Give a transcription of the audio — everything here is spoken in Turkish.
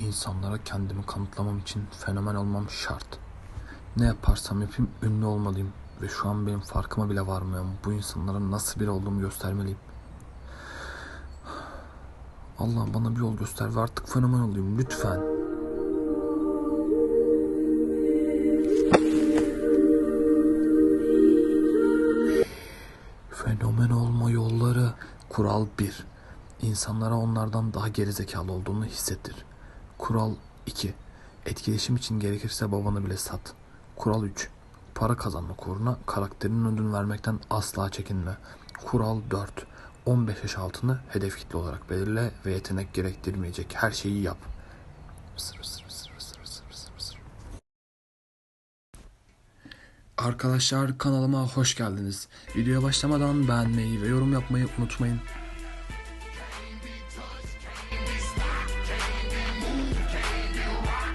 İnsanlara kendimi kanıtlamam için fenomen olmam şart. Ne yaparsam yapayım ünlü olmalıyım. Ve şu an benim farkıma bile varmıyorum. Bu insanlara nasıl biri olduğumu göstermeliyim. Allah bana bir yol göster ve artık fenomen olayım lütfen. Fenomen olma yolları. Kural 1. İnsanlara onlardan daha gerizekalı olduğunu hissettir. Kural 2. Etkileşim için gerekirse babanı bile sat. Kural 3. Para kazanmak uğruna karakterinin ödün vermekten asla çekinme. Kural 4. 15 yaş altını hedef kitle olarak belirle ve yetenek gerektirmeyecek her şeyi yap. Sır, sır, sır, sır, sır, sır, sır. Arkadaşlar kanalıma hoş geldiniz. Videoya başlamadan beğenmeyi ve yorum yapmayı unutmayın.